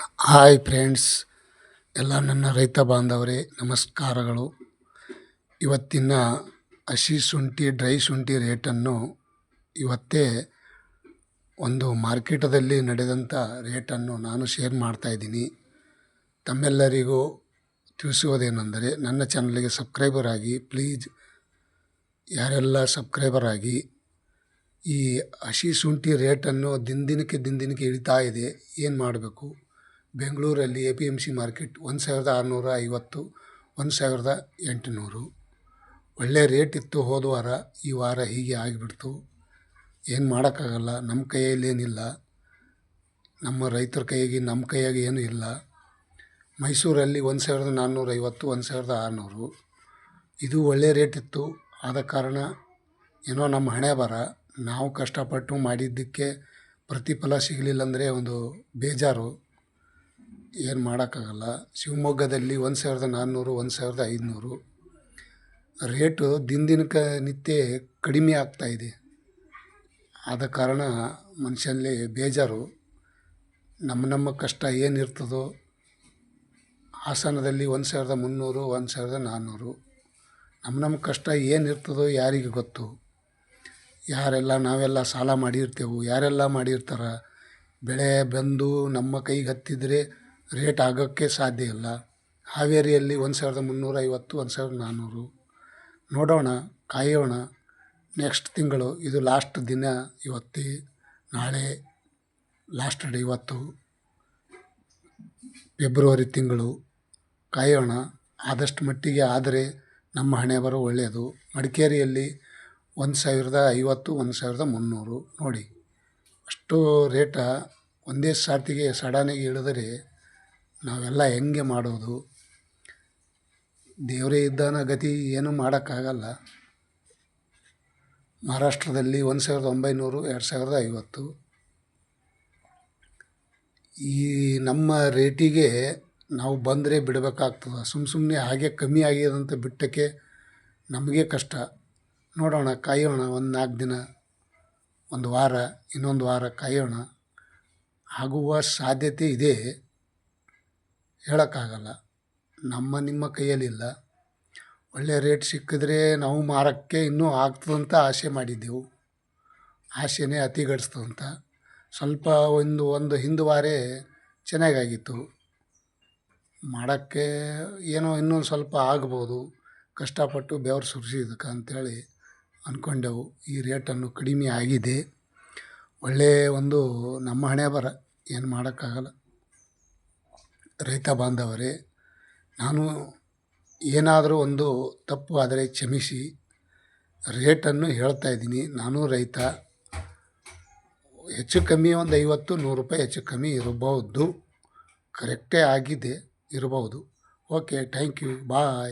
Hi friends, ಎಲ್ಲ ನನ್ನ ರೈತ ಬಾಂಧವರೇ, ನಮಸ್ಕಾರಗಳು. ಇವತ್ತಿನ ಹಸಿ ಶುಂಠಿ, ಡ್ರೈ ಶುಂಠಿ ರೇಟನ್ನು ಇವತ್ತೇ ಒಂದು ಮಾರ್ಕೆಟದಲ್ಲಿ ನಡೆದಂಥ ರೇಟನ್ನು ನಾನು ಶೇರ್ ಮಾಡ್ತಾಯಿದ್ದೀನಿ ತಮ್ಮೆಲ್ಲರಿಗೂ ತಿಳಿಸುವುದೇನೆಂದರೆ, ನನ್ನ ಚಾನಲ್ಗೆ ಸಬ್ಸ್ಕ್ರೈಬರ್ ಆಗಿ, ಪ್ಲೀಸ್ ಯಾರೆಲ್ಲ ಸಬ್ಸ್ಕ್ರೈಬರ್ ಆಗಿ, ಈ ಹಸಿ ಶುಂಠಿ ರೇಟನ್ನು ದಿನ ದಿನಕ್ಕೆ ದಿನ ದಿನಕ್ಕೆ ಇಳಿತಾ ಇದೆ, ಏನು ಮಾಡಬೇಕು? ಬೆಂಗಳೂರಲ್ಲಿ A P M C market ಒಂದು ಸಾವಿರದ ಆರುನೂರ ಐವತ್ತು, ಒಂದು ಸಾವಿರದ ಎಂಟುನೂರು. ಒಳ್ಳೆಯ ರೇಟ್ ಇತ್ತು ಹೋದ ವಾರ, ಈ ವಾರ ಹೀಗೆ ಆಗಿಬಿಡ್ತು. ಏನು ಮಾಡೋಕ್ಕಾಗಲ್ಲ, ನಮ್ಮ ಕೈಯಲ್ಲಿ ಏನಿಲ್ಲ. ನಮ್ಮ ರೈತರ ಕೈಯಾಗಿ, ನಮ್ಮ ಕೈಯಾಗಿ ಏನೂ ಇಲ್ಲ. ಮೈಸೂರಲ್ಲಿ ಒಂದು ಸಾವಿರದ ನಾನ್ನೂರ ಐವತ್ತು, ಒಂದು ಸಾವಿರದ ಆರುನೂರು. ಇದು ಒಳ್ಳೆಯ ರೇಟ್ ಇತ್ತು. ಆದ ಕಾರಣ, ಏನೋ ನಮ್ಮ ಹಣೆ ಬರ ನಾವು ಕಷ್ಟಪಟ್ಟು ಮಾಡಿದ್ದಕ್ಕೆ ಪ್ರತಿಫಲ ಸಿಗಲಿಲ್ಲ ಅಂದರೆ ಒಂದು ಬೇಜಾರು. ಏನು ಮಾಡೋಕ್ಕಾಗಲ್ಲ. ಶಿವಮೊಗ್ಗದಲ್ಲಿ ಒಂದು ಸಾವಿರದ ನಾನ್ನೂರು ಒಂದು ಸಾವಿರದ ಐದುನೂರು. ರೇಟು ದಿನ ದಿನಕ್ಕೆ ನಿತ್ಯ ಕಡಿಮೆ ಆಗ್ತಾಯಿದೆ ಆದ ಕಾರಣ ಮನುಷ್ಯನಲ್ಲಿ ಬೇಜಾರು. ನಮ್ಮ ನಮ್ಮ ಕಷ್ಟ ಏನಿರ್ತದೋ ಹಾಸನದಲ್ಲಿ ಒಂದು ಸಾವಿರದ ಮುನ್ನೂರು, ಒಂದು ಸಾವಿರದ ನಾನ್ನೂರು ನಮ್ಮ ನಮ್ಮ ಕಷ್ಟ ಏನಿರ್ತದೋ ಯಾರಿಗೆ ಗೊತ್ತು? ಯಾರೆಲ್ಲ ನಾವೆಲ್ಲ ಸಾಲ ಮಾಡಿರ್ತೇವೆ, ಯಾರೆಲ್ಲ ಮಾಡಿರ್ತಾರೆ? ಬೆಳೆ ಬಂದು ನಮ್ಮ ಕೈಗೆ ಹತ್ತಿದರೆ ರೇಟ್ ಆಗೋಕ್ಕೆ ಸಾಧ್ಯ ಇಲ್ಲ. ಹಾವೇರಿಯಲ್ಲಿ ಒಂದು ಸಾವಿರದ ಮುನ್ನೂರೈವತ್ತು ಒಂದು ಸಾವಿರದ ನಾನ್ನೂರು ನೋಡೋಣ, ಕಾಯೋಣ. ನೆಕ್ಸ್ಟ್ ತಿಂಗಳು ಇದು ಲಾಸ್ಟ್ ದಿನ ಇವತ್ತಿ. ನಾಳೆ ಲಾಸ್ಟ್ ಡೇ ಇವತ್ತು. ಫೆಬ್ರವರಿ ತಿಂಗಳು. ಕಾಯೋಣ. ಆದಷ್ಟು ಮಟ್ಟಿಗೆ ಆದರೆ ನಮ್ಮ ಹಣೆ ಬರೋ ಒಳ್ಳೆಯದು ಮಡಿಕೇರಿಯಲ್ಲಿ ಒಂದು ಸಾವಿರದ ಐವತ್ತು, ಒಂದು ಸಾವಿರದ ಮುನ್ನೂರು. ನೋಡಿ, ಅಷ್ಟು ರೇಟ ಒಂದೇ ಸಾರ್ತಿಗೆ ಸಡನ್ನಾಗಿ ಇಳಿದರೆ ನಾವೆಲ್ಲ ಹೆಂಗೆ ಮಾಡೋದು? ದೇವರೇ ಇದ್ದಾನ ಗತಿ ಏನೂ ಮಾಡೋಕ್ಕಾಗಲ್ಲ. ಮಹಾರಾಷ್ಟ್ರದಲ್ಲಿ ಒಂದು ಸಾವಿರದ ಒಂಬೈನೂರು, ಎರಡು ಸಾವಿರದ ಐವತ್ತು. ಈ ನಮ್ಮ ರೇಟಿಗೆ ನಾವು ಬಂದರೆ ಬಿಡಬೇಕಾಗ್ತದೆ. ಸುಮ್ಮ ಸುಮ್ಮನೆ ಹಾಗೆ ಕಮ್ಮಿ ಆಗಿದಂಥ ಬಿಟ್ಟಕ್ಕೆ ನಮಗೆ ಕಷ್ಟ. ನೋಡೋಣ, ಕಾಯೋಣ ಒಂದು ನಾಲ್ಕು ದಿನ, ಒಂದು ವಾರ, ಇನ್ನೊಂದು ವಾರ ಕಾಯೋಣ. ಆಗುವ ಸಾಧ್ಯತೆ ಇದೆ. ಹೇಳೋಕ್ಕಾಗಲ್ಲ. ನಮ್ಮ ನಿಮ್ಮ ಕೈಯಲ್ಲಿಲ್ಲ. ಒಳ್ಳೆಯ ರೇಟ್ ಸಿಕ್ಕಿದ್ರೆ ನಾವು ಮಾರೋಕ್ಕೆ ಇನ್ನೂ ಆಗ್ತದಂತ ಆಸೆ ಮಾಡಿದ್ದೆವು. ಆಸೆನೇ ಅತಿಗಡಿಸ್ತದಂತ ಸ್ವಲ್ಪ ಒಂದು ಒಂದು ಹಿಂದೆ ವಾರೇ ಚೆನ್ನಾಗಾಗಿತ್ತು. ಮಾಡೋಕ್ಕೆ ಏನೋ ಇನ್ನೊಂದು ಸ್ವಲ್ಪ ಆಗ್ಬೋದು. ಕಷ್ಟಪಟ್ಟು ಬೆವರು ಸುರಿಸಿದಕ್ಕೆ ಅಂಥೇಳಿ ಅಂದ್ಕೊಂಡೆವು ಈ ರೇಟನ್ನು ಕಡಿಮೆ ಆಗಿದೆ. ಒಳ್ಳೆಯ ಒಂದು ನಮ್ಮ ಹಣೆ ಬರ. ಏನು ಮಾಡೋಕ್ಕಾಗಲ್ಲ. ರೈತ ಬಾಂಧವರೇ, ನಾನು ಏನಾದರೂ ಒಂದು ತಪ್ಪು ಆದರೆ ಕ್ಷಮಿಸಿ. ರೇಟನ್ನು ಹೇಳ್ತಾ ಇದ್ದೀನಿ, ನಾನು ರೈತ. ಹೆಚ್ಚು ಕಮ್ಮಿ ಒಂದು ಐವತ್ತು, ನೂರು ರೂಪಾಯಿ ಹೆಚ್ಚು ಕಮ್ಮಿ ಇರಬಹುದು. ಕರೆಕ್ಟೇ ಆಗಿದೆ, ಇರಬಹುದು. Okay, thank you, bye.